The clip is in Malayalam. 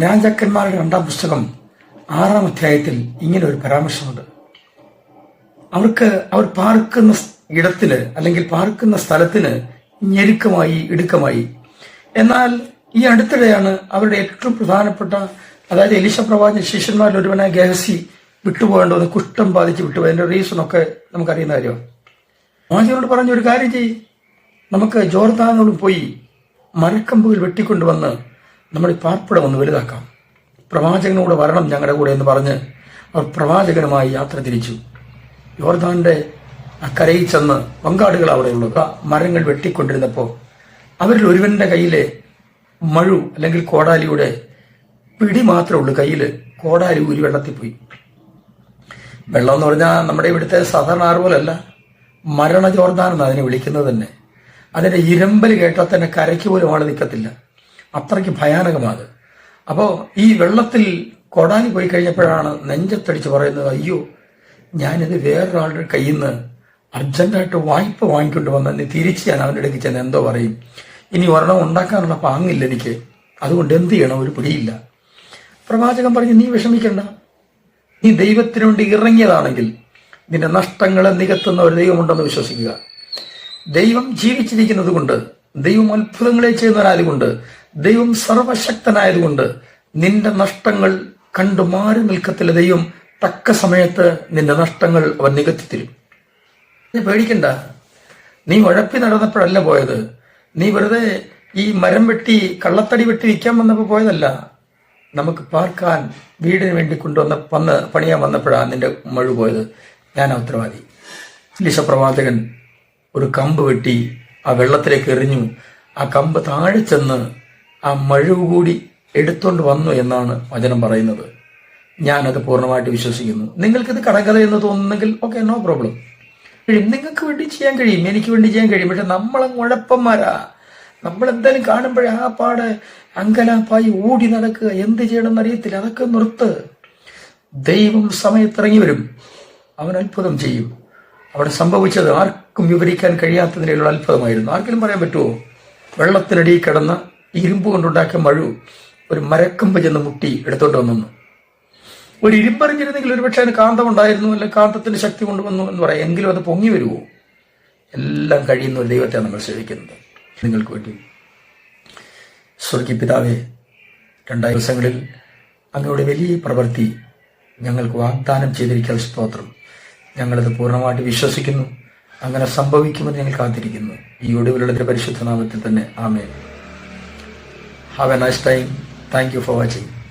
രാജാക്കന്മാരുടെ രണ്ടാം പുസ്തകം ആറാം അധ്യായത്തിൽ ഇങ്ങനെ ഒരു പരാമർശമുണ്ട്. അവർക്ക് അവർ പാർക്കുന്ന ഇടത്തിന് അല്ലെങ്കിൽ പാർക്കുന്ന സ്ഥലത്തിന് ഞെരുക്കമായി ഇടുക്കമായി. എന്നാൽ ഈ അടുത്തിടെയാണ് അവരുടെ ഏറ്റവും പ്രധാനപ്പെട്ട അതായത് എലിശ പ്രവാചക ശിഷ്യന്മാരിൽ ഒരുവനെ ഗഹസി വിട്ടുപോകേണ്ടത് കുഷ്ഠം ബാധിച്ച് വിട്ടുപോയതിന്റെ റീസൺ ഒക്കെ നമുക്കറിയുന്ന കാര്യമാണ് മോചനോട് പറഞ്ഞ ഒരു കാര്യം ചെയ്യും. നമുക്ക് ജോർദാനോട് പോയി മരക്കമ്പുകൾ വെട്ടിക്കൊണ്ടുവന്ന് നമ്മുടെ പാർപ്പിടം ഒന്ന് വലുതാക്കാം. പ്രവാചകനോട് വരണം ഞങ്ങളുടെ കൂടെ എന്ന് പറഞ്ഞ് അവർ പ്രവാചകനുമായി യാത്ര തിരിച്ചു. യോർദാന്റെ അക്കരയിൽ ചെന്ന് പങ്കാടുകൾ അവിടെയുള്ളൂ മരങ്ങൾ വെട്ടിക്കൊണ്ടിരുന്നപ്പോൾ അവരിൽ ഒരുവന്റെ കയ്യിലെ മഴു അല്ലെങ്കിൽ കോടാലിയുടെ പിടി മാത്രമേ ഉള്ളൂ. കയ്യിൽ കോടാലി ഊരി വെള്ളത്തിൽ പോയി. വെള്ളം എന്ന് പറഞ്ഞാൽ നമ്മുടെ ഇവിടുത്തെ സാധാരണ ആറുപോലല്ല മരണ ജോർദാൻ അതിനെ വിളിക്കുന്നത് തന്നെ. അതിന്റെ ഇരമ്പൽ കേട്ടാൽ തന്നെ കരയ്ക്ക് പോലും ആൾ നിൽക്കത്തില്ല. അത്രയ്ക്ക് ഭയാനകമാണ് അപ്പോൾ ഈ വെള്ളത്തിൽ കൊടാനി പോയി കഴിഞ്ഞപ്പോഴാണ് നെഞ്ചത്തടിച്ച് പറയുന്നത് അയ്യോ ഞാനിത് വേറൊരാളുടെ കയ്യിൽ നിന്ന് അർജന്റായിട്ട് വായ്പ വാങ്ങിക്കൊണ്ട് വന്ന നീ തിരിച്ച് ഞാൻ അവന്റെ ഇടയ്ക്ക് ചെന്ന് എന്തോ പറയും. ഇനി ഒരെണ്ണം ഉണ്ടാക്കാനുള്ള പാങ്ങില്ല എനിക്ക്. അതുകൊണ്ട് എന്ത് ചെയ്യണം? ഒരു പിടിയില്ല. പ്രവാചകൻ പറഞ്ഞു നീ വിഷമിക്കണ്ട. നീ ദൈവത്തിനു വേണ്ടി ഇറങ്ങിയതാണെങ്കിൽ നിന്റെ നഷ്ടങ്ങളെ നികത്തുന്ന ഒരു ദൈവമുണ്ടെന്ന് വിശ്വസിക്കുക. ദൈവം ജീവിച്ചിരിക്കുന്നത് കൊണ്ട് ദൈവം അത്ഭുതങ്ങളെ ചെയ്യുന്നവരായതുകൊണ്ട് ദൈവം സർവശക്തനായതുകൊണ്ട് നിന്റെ നഷ്ടങ്ങൾ കണ്ടു മാറി നിൽക്കത്തില്ല. ദൈവം തക്ക സമയത്ത് നിന്റെ നഷ്ടങ്ങൾ അവൻ നികത്തി തരും നീ പേടിക്കണ്ട. നീ ഉഴപ്പി നടന്നപ്പോഴല്ല പോയത്. നീ വെറുതെ ഈ മരം വെട്ടി കള്ളത്തടി വെട്ടി വിൽക്കാൻ വന്നപ്പോൾ പോയതല്ല. നമുക്ക് പാർക്കാൻ വീടിന് വേണ്ടി കൊണ്ടുവന്ന വന്ന് പണിയാൻ വന്നപ്പോഴാണ് നിന്റെ മഴ പോയത്. ഞാൻ ഉത്തരവാദി. ലിശപ്രവാചകൻ ഒരു കമ്പ് വെട്ടി ആ വെള്ളത്തിലേക്ക് എറിഞ്ഞു. ആ കമ്പ് താഴെ ചെന്ന് ആ മഴവ് കൂടി എടുത്തോണ്ട് വന്നു എന്നാണ് വചനം പറയുന്നത്. ഞാനത് പൂർണമായിട്ട് വിശ്വസിക്കുന്നു. നിങ്ങൾക്കിത് കടകഥ എന്ന് തോന്നുന്നെങ്കിൽ ഓക്കെ നോ പ്രോബ്ലം കഴിയും നിങ്ങൾക്ക് വേണ്ടി ചെയ്യാൻ കഴിയും എനിക്ക് വേണ്ടി ചെയ്യാൻ കഴിയും. പക്ഷെ നമ്മളെ കുഴപ്പന്മാരാ നമ്മൾ എന്തായാലും കാണുമ്പോഴേ ആ പാട് അങ്കലാപ്പായി ഓടി നടക്കുക. എന്ത് ചെയ്യണമെന്ന് അറിയത്തില്ല അതൊക്കെ നിർത്ത്. ദൈവം സമയത്തിറങ്ങി വരും. അവൻ അത്ഭുതം ചെയ്യും. അവിടെ സംഭവിച്ചത് ആർക്കും വിവരിക്കാൻ കഴിയാത്തതിനുള്ള അത്ഭുതമായിരുന്നു. ആർക്കെങ്കിലും പറയാൻ പറ്റുമോ വെള്ളത്തിനടിയിൽ കിടന്ന ഇരുമ്പ് കൊണ്ടുണ്ടാക്കിയ മഴു ഒരു മരക്കമ്പ് ചെന്ന് മുട്ടി എടുത്തോണ്ട് വന്നു. ഒരു ഇരുമ്പറിഞ്ഞിരുന്നെങ്കിൽ ഒരുപക്ഷെ അതിന് കാന്തം ഉണ്ടായിരുന്നു അല്ലെ കാന്തത്തിന്റെ ശക്തി കൊണ്ടുവന്നു എന്ന് പറയാം. എങ്കിലും അത് പൊങ്ങി വരുമോ എല്ലാം കഴിയുന്ന ഒരു ദൈവത്തെ നമ്മൾ സേവിക്കുന്നത്. നിങ്ങൾക്ക് വേണ്ടി. സ്വർഗി പിതാവേ രണ്ടായിരം ദിവസങ്ങളിൽ അങ്ങയുടെ വലിയ പ്രവൃത്തി ഞങ്ങൾക്ക് വാഗ്ദാനം ചെയ്തിരിക്കാൻ സ്തോത്രം. ഞങ്ങളത് പൂർണമായിട്ട് വിശ്വസിക്കുന്നു. അങ്ങനെ സംഭവിക്കുമെന്ന് ഞങ്ങൾ കാത്തിരിക്കുന്നു. ഈ ഒടുവിലുള്ള പരിശുദ്ധ നാമത്തിൽ തന്നെ ആമേ Have a nice time. Thank you for watching.